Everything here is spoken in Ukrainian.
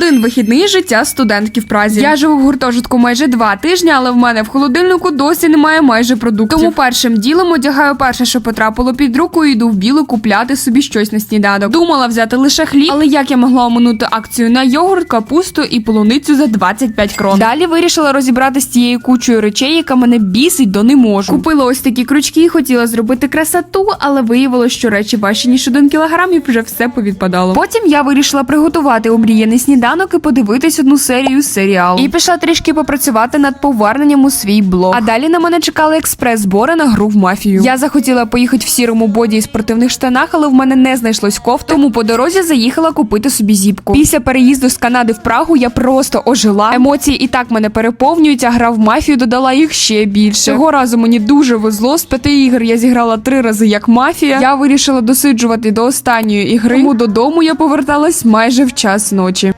Один вихідний життя студентки в Празі. Я живу в гуртожитку майже два тижні, але в мене в холодильнику досі немає майже продуктів. Тому першим ділом одягаю перше, що потрапило під руку, і йду в білу купляти собі щось на сніданок. Думала взяти лише хліб, але як я могла оминути акцію на йогурт, капусту і полуницю за 25 крон. Далі вирішила розібрати з цією кучою речей, яка мене бісить до не можу. Купила ось такі крючки, хотіла зробити красоту, але виявилось, що речі важчі ніж один кілограм, і вже все повідпадало. Потім я вирішила приготувати обріяний сніданок і подивитись одну серію серіалу. І пішла трішки попрацювати над поверненням у свій блог. А далі на мене чекали експрес-збори на гру в мафію. Я захотіла поїхати в сірому боді і спортивних штанах, але в мене не знайшлось кофт, тому по дорозі заїхала купити собі зіпку. Після переїзду з Канади в Прагу я просто ожила. Емоції і так мене переповнюють, а гра в мафію додала їх ще більше. Цього разу мені дуже везло. З п'яти ігор я зіграла три рази як мафія. Я вирішила досиджувати до останньої ігри. Тому додому я поверталась майже в час ночі.